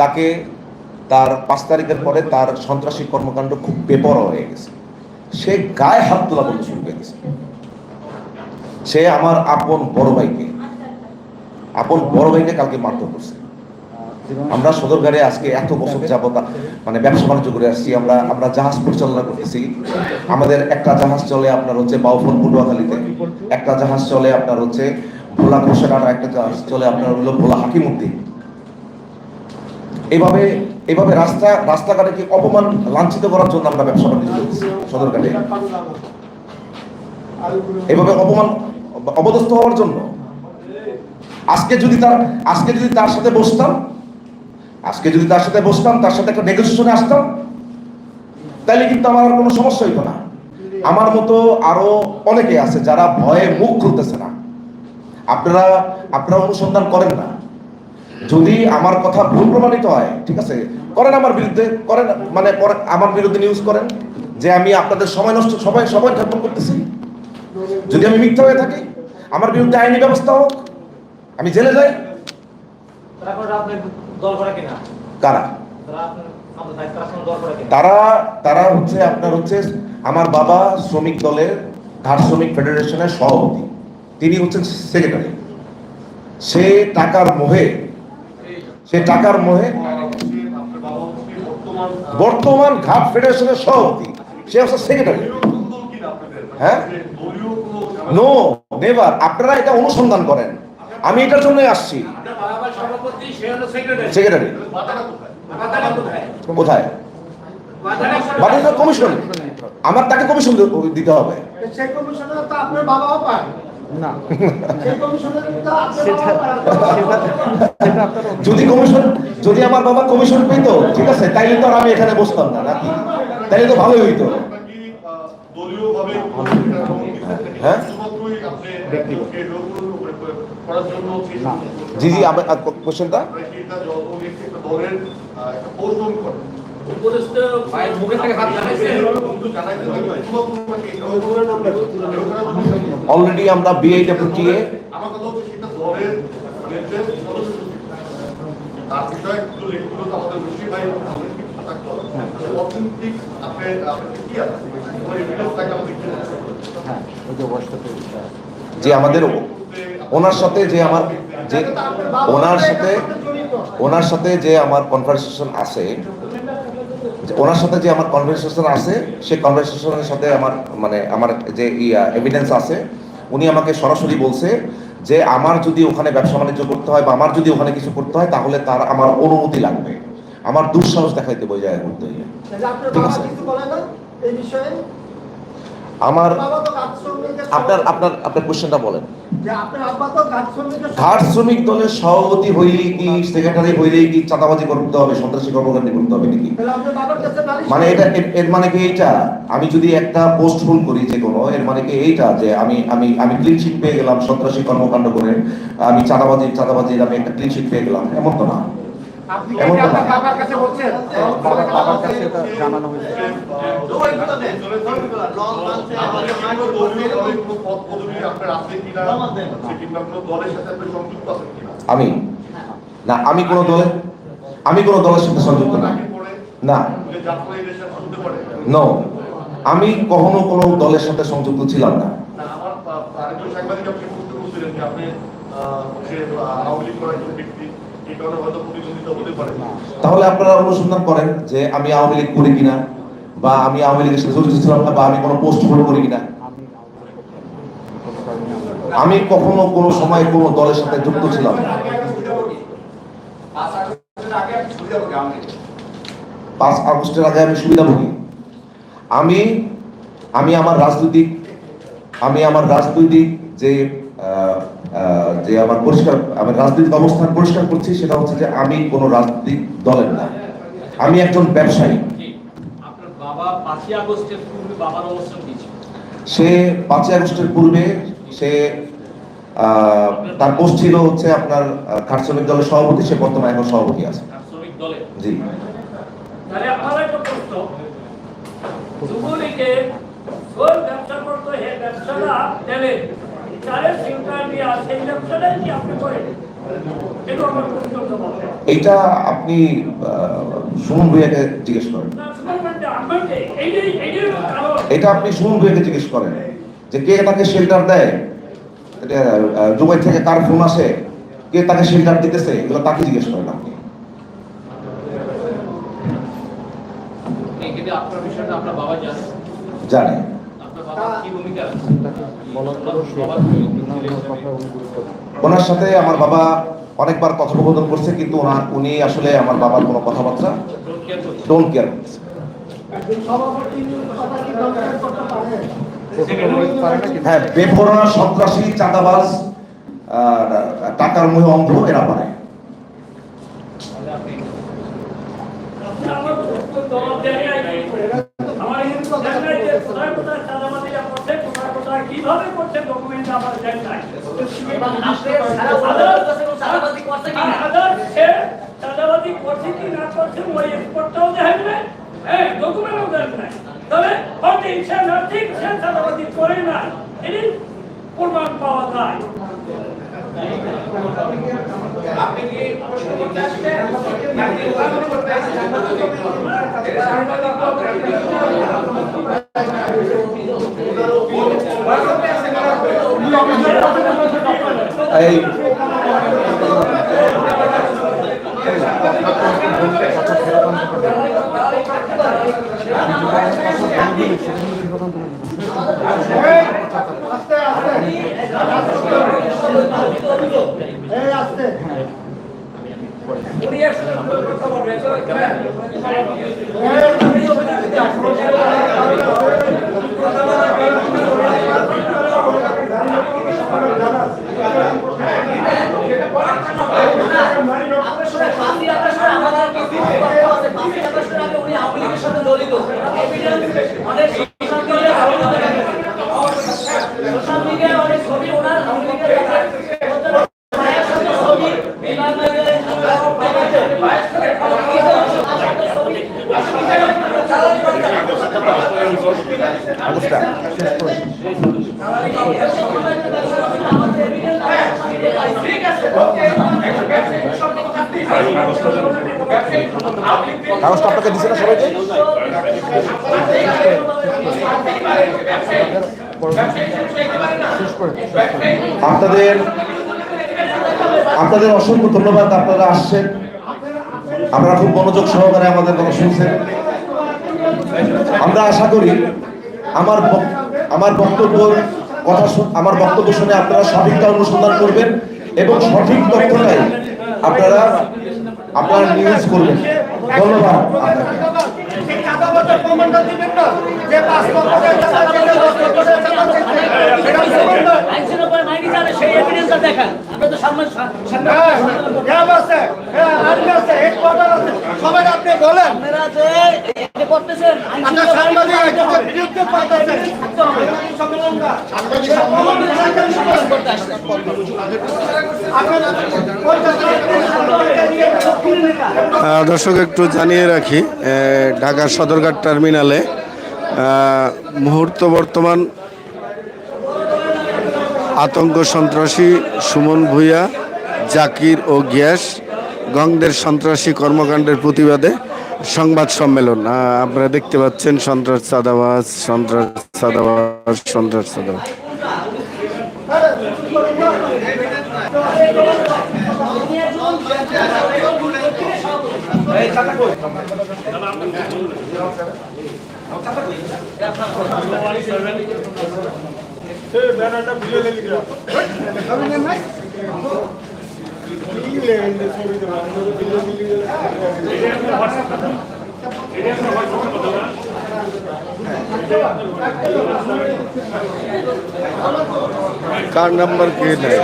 তাকে তার পাঁচ তারিখের পরে তার সন্ত্রাসী কর্মকাণ্ড খুব বেপর হয়ে গেছে। সে গায়ে হাত তোলা বলতে শুরু করে গেছে সে আমার আপন বড় ভাইকে, আপন বড় ভাইকে কালকে মারধর করছে। আমরা সদর সদরঘাটে আজকে এত বছর যাবত মানে ব্যবসা বাণিজ্য করে আসছি, আমরা আমরা জাহাজ পরিচালনা করতেছি। আমাদের একটা জাহাজ চলে আপনার হচ্ছে বাউফল পটুয়াখালীতে, একটা জাহাজ চলে আপনার হচ্ছে ভোলা ঘোষাঘাটা, একটা জাহাজ চলে আপনার হলো ভোলা হাকিমুদ্দিন এভাবে এভাবে রাস্তা, রাস্তাঘাটে অপমান লাঞ্ছিত করার জন্য আমরা ব্যবসা বাণিজ্য করতেছি সদরঘাটে? এভাবে অপমান অবদস্থ হওয়ার জন্য? আজকে যদি তার, আজকে যদি তার সাথে বসতাম, আজকে যদি তার সাথে বসতাম, তার সাথে একটা নেগোসিয়েশনে আসতাম, তাহলে কিন্তু আমার কোনো সমস্যা হইতো না। আমার মতো আরও অনেকে আছে যারা ভয়ে মুখ খুলতেছে না। আপনারা আপনারা অনুসন্ধান করেন না। যদি আমার কথা ভুল প্রমাণিত হয় ঠিক আছে করেন আমার বিরুদ্ধে করেন মানে আমার বিরুদ্ধে নিউজ করেন যে আমি আপনাদের সময় নষ্ট সবাই সময় জ্ঞাপন করতেছি। যদি আমি মিথ্যা হয়ে থাকি আমার বিরুদ্ধে আইনি ব্যবস্থা হোক আমি জেলে যাই। করা তারা তারা হচ্ছে আপনার হচ্ছে আমার বাবা শ্রমিক দলের ঘাট শ্রমিক ফেডারেশনের সভাপতি। তিনি হচ্ছেন সেক্রেটারি সে টাকার মোহে সে টাকার মোহে বর্তমান ঘাট ফেডারেশনের সভাপতি, সে হচ্ছে সেক্রেটারি। হ্যাঁ? নো নেভার আপনারা এটা অনুসন্ধান করেন। আমি এটার জন্য আসছি। সেক্রেটারি। কোথায়? বাংলাদেশ কমিশন। আমার তাকে কমিশন দিতে হবে। না। যদি কমিশন যদি আমার বাবা কমিশন পেতো ঠিক আছে তাইলে তো আমি এখানে বসতাম না নাকি? তাইলে তো ভালোই হইতো। হ্যাঁ? জি জি আমার কোশ্চেনটা উপদেষ্টা অলরেডি আমরা বিআইডব্লিউটিএ হ্যাঁ ওই যে আমাদের ওনার সাথে যে আমার যে ওনার সাথে ওনার সাথে যে আমার কনভারসেশন আছে ওনার সাথে যে আমার কনভারসেশন আছে সেই কনভারসেশনের সাথে আমার মানে আমার যে এভিডেন্স আছে উনি আমাকে সরাসরি বলছে যে আমার যদি ওখানে ব্যবসা বাণিজ্য করতে হয় বা আমার যদি ওখানে কিছু করতে হয় তাহলে তার আমার অনুমতি লাগবে। আমার দুঃসাহস দেখাইতে বই জায়গা করতে ঠিক আছে। কিছু বলে না এই বিষয়ে আমার আপনার আপনার আপনার কোশ্চেনটা বলেন। ঘাট শ্রমিক দলের সভাপতি হইলেই কি সেক্রেটারি হইলেই কি চাঁদাবাজি করতে হবে সন্ত্রাসী কর্মকাণ্ড করতে হবে নাকি? মানে এটা এর- মানে কি এইটা? আমি যদি একটা পোস্ট ফুল করি যে কোনো এর মানে কি এইটা যে আমি আমি আমি ক্লিন শিট পেয়ে গেলাম সন্ত্রাসী কর্মকাণ্ড করে আমি চাঁদাবাজি চাঁদাবাজির আমি একটা ক্লিন শিট পেয়ে গেলাম এমন তো না? এমন তো আপনার না। বাবার কাছে বলছেন? বাবার বাবার কাছে এটা জানানো হয়েছে। পদ পদবি আপনার আছে কিনা আছে কিংবা কোনো দলের সাথে আপনি সংযুক্ত আছেন কিনা আমি না আমি কোনো দলের আমি কোনো দলের সাথে সংযুক্ত না। আমি কখনো কোনো দলের সাথে সংযুক্ত ছিলাম না আপনি তাহলে আপনারা অনুসন্ধান করেন যে আমি আওয়ামী লীগ করি কিনা, বা আমি আওয়ামী লীগের সাথে জড়িত ছিলাম না, বা আমি কোনো পোস্ট ফলো করি কিনা। আমি কখনো কোনো সময় কোনো দলের সাথে যুক্ত ছিলাম পাঁচ আগস্টের আগে আমি সুবিধাভোগী। আমি আমি আমার রাজনৈতিক, আমি আমার রাজনৈতিক যে যে আমার পরিষ্কার আমার রাজনৈতিক অবস্থান পরিষ্কার করছি সেটা হচ্ছে যে আমি কোনো রাজনৈতিক দলের না। আমি একজন ব্যবসায়ী। সে পাঁচই আগস্টের পূর্বে সে তার পোস্ট ছিল হচ্ছে আপনার খাট শ্রমিক দলের সভাপতি সে বর্তমানে এখন সভাপতি আছে। জি। ব্যবসা করতো হে ব্যবসাটা এটা আপনি সুমন ভূঁইয়াকে জিজ্ঞেস করেন। এটা আপনি সুমন ভূঁইয়াকে জিজ্ঞেস করেন যে কে তাকে শেল্টার দেয়? দুবাই থেকে কার ফোন আসে? কে তাকে শেল্টার দিতেছে? এগুলো তাকে জিজ্ঞেস করেন আপনি। জানে। ওনার সাথে আমার বাবা অনেকবার কথোপকথন করছে, কিন্তু ওনার উনি আসলে আমার বাবার কোনো কথাবার্তা ডোন্ট কেয়ার হ্যাঁ বেপরোয়া সন্ত্রাসী, চাঁদাবাজ টাকার মুহে অন্ধ এরা পারে আমার বক্তব্য জায়গায় নাই। আমার এই জায়গায় যে কোথায় কোথায় চাঁদাবাজিরা করছে, কোথায় কোথায় কীভাবে করছে ডকুমেন্ট আমার? আদার সে চাঁদাবাজি করছে কি না করছে ওই এক্সপোর্টটাও দেখবে হ্যাঁ ডকুমেন্টও দেখবে তবে হয়তো সে না ঠিক সে চাঁদাবাজি করে না এটি প্রমাণ পাওয়া যায়। আসলে কথা বলবে আপনার সাথে ফাঁসি আপনার সাথে অনেক সোশ্যাল মিডিয়ায় আওয়ামী লীগের- সোশ্যাল মিডিয়ায় অনেক ছবি ওনার আওয়ামী লীগের সাথে- ভাইয়ের সাথে ছবি, বিমান বাহিনীর কাগজটা আপনাকে দিছে না সবাইকে? আপনাদের আপনাদের অসংখ্য ধন্যবাদ, আপনারা আসছেন। আপনারা খুব মনোযোগ সহকারে আমাদের কথা শুনছেন। আমরা আশা করি আমার আমার বক্তব্য কথা আমার বক্তব্য শুনে আপনারা সঠিকটা অনুসন্ধান করবেন এবং সঠিক তথ্যটাই আপনারা আপনারা নিউজ করবেন ধন্যবাদ হ্যাঁ, হ্যাঁ, সবাই আপনি বলেন করতেছেন দর্শক একটু জানিয়ে রাখি ঢাকা সদরঘাট টার্মিনালে মুহূর্ত বর্তমান আতঙ্ক সন্ত্রাসী সুমন ভূঁইয়া জাকির ও গ্যাস গংদের সন্ত্রাসী কর্মকাণ্ডের প্রতিবাদে সংবাদ সম্মেলন। আপনারা দেখতে পাচ্ছেন সন্ত্রাস চাঁদাবাজ সন্ত্রাস চাঁদাবাজ সন্ত্রাস চাঁদাবাজ। কার নাম্বার কে নেয়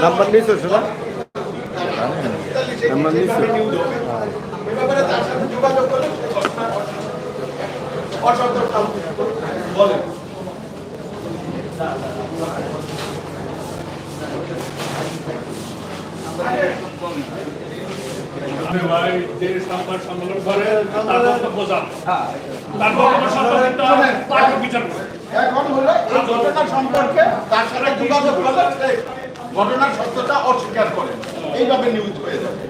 নাম্বার নিয়েছো সেটা নাম্বার নিয়েছো সম্মেলন করে তার বক্তব্য জান সম্পর্কে পাঠক বিচার করে। এখন হলো এই ঘটনা সম্পর্কে তার সাথে যোগাযোগ করলে সে ঘটনার সত্যতা অস্বীকার করে। এইভাবে নিউজ হয়ে যাবে।